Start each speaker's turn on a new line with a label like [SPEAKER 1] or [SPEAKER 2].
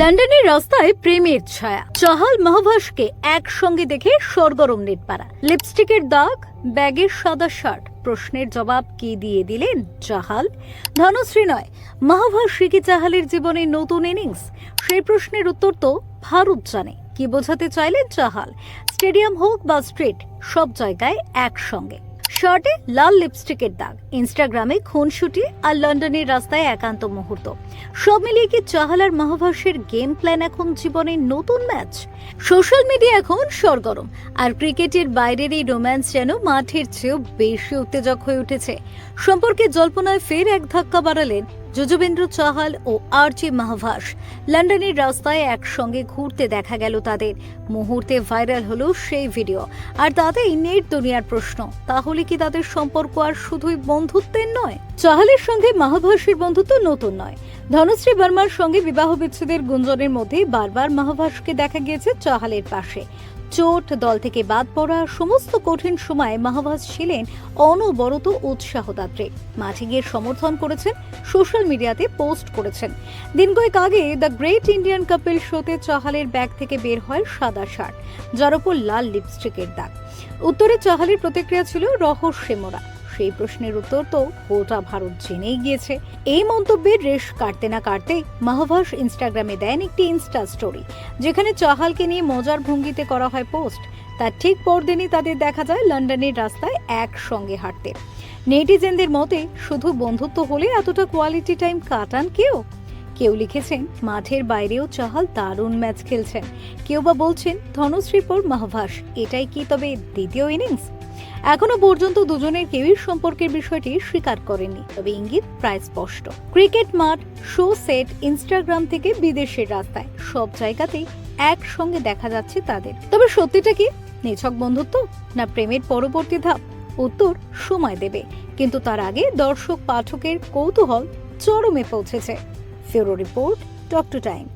[SPEAKER 1] লন্ডনের রাস্তায় প্রেমের ছায়া। চাহাল মাহভাসকে একসঙ্গে দেখে সরগরম নেটপাড়া। লিপস্টিকের দাগ, ব্যাগের সাদা শার্ট। প্রশ্নের জবাব কি দিয়ে দিলেন চাহাল? ধনশ্রী নয়, মাহভাস রিকি চাহালের জীবনে নতুন ইনিংস। সেই প্রশ্নের উত্তর তো ভারত জানে। কি বোঝাতে চাইলেন চাহাল? স্টেডিয়াম হোক বা স্ট্রিট, সব জায়গায় একসঙ্গে। শার্টে লাল লিপস্টিকের দাগ। ইনস্টাগ্রামে খুনসুটি আর লন্ডনের রাস্তায় একান্ত মুহূর্ত। সব মিলিয়ে কি চাহালার মহাভাষের গেম প্ল্যান এখন জীবনের নতুন ম্যাচ সোশ্যাল মিডিয়া এখন সরগরম, আর ক্রিকেটের বাইরের এই রোম্যান্স যেন মাঠের চেয়েও বেশি উত্তেজক হয়ে উঠেছে। সম্পর্কে জল্পনায় ফের এক ধাক্কা বাড়ালেন যজুবেন্দ্র চাহাল ও আরজি মাহভাস লন্ডনের রাস্তায় একসঙ্গে ঘুরতে দেখা গেল তাদের। মুহূর্তে ভাইরাল হলো সেই ভিডিও। আর তাতেই নেট দুনিয়ার প্রশ্ন, তাহলে কি তাদের সম্পর্ক আর শুধুই বন্ধুত্বের নয়? চাহালের সঙ্গে মাহভাসের বন্ধুত্ব নতুন নয়। ধনশ্রী বর্মার সঙ্গে বিবাহ বিচ্ছেদের গুঞ্জনের মধ্যেই বারবার মাহভাসকে দেখা গিয়েছে চহালের পাশে। চোট, দল থেকে বাদ পড়া, সমস্ত কঠিন সময়ে মাহভাস ছিলেন অনবরত উৎসাহদাত্রী। মাঠে গিয়ে সমর্থন করেছেন, সোশ্যাল মিডিয়াতে পোস্ট করেছেন। দিন কয়েক আগে দ্য গ্রেট ইন্ডিয়ান কাপিল শোতে চহালের ব্যাগ থেকে বের হয় সাদা শার্ট, যার উপর লাল লিপস্টিকের দাগ। উত্তরে চহালের প্রতিক্রিয়া ছিল রহস্যে মোড়া সেই প্রশ্নের উত্তর তো গোটা ভারত জেনেই গিয়েছে। এই মন্তব্যের রেশ কাটতে না কাটতে মাহভাস ইনস্টাগ্রামে দেন একটি ইনস্টা স্টোরি, যেখানে চাহালকে নিয়ে মজার ভঙ্গিতে করা হয় পোস্ট। তার ঠিক পরদিনই তাদের দেখা যায় লন্ডনের রাস্তায় একসঙ্গে হাঁটতে। নেটিজেনদের মতে, শুধু বন্ধুত্ব হলে এতটা কোয়ালিটি টাইম কাটান কেউ? কেউ লিখেছেন, মাঠের বাইরেও চাহাল দারুণ ম্যাচ খেলছেন। কেউ বা বলছেন, ধনশ্রীর পর মাহভাস এটাই কি তবে দ্বিতীয় ইনিংস এখনও পর্যন্ত দুজনের কেউই সম্পর্কের বিষয়টি স্বীকার করেননি তবে ইঙ্গিত প্রায় স্পষ্ট। ক্রিকেট মাঠ, শো সেট, ইনস্টাগ্রাম থেকে বিদেশের রাস্তায় সব জায়গাতেই একসঙ্গে দেখা যাচ্ছে তাদের। তবে সত্যিটা কি? নিছক বন্ধুত্ব না প্রেমের পরবর্তী ধাপ? উত্তর সময় দেবে। কিন্তু তার আগে দর্শক পাঠকের কৌতূহল চরমে পৌঁছেছে। ফেরো রিপোর্ট টক টু টাইম।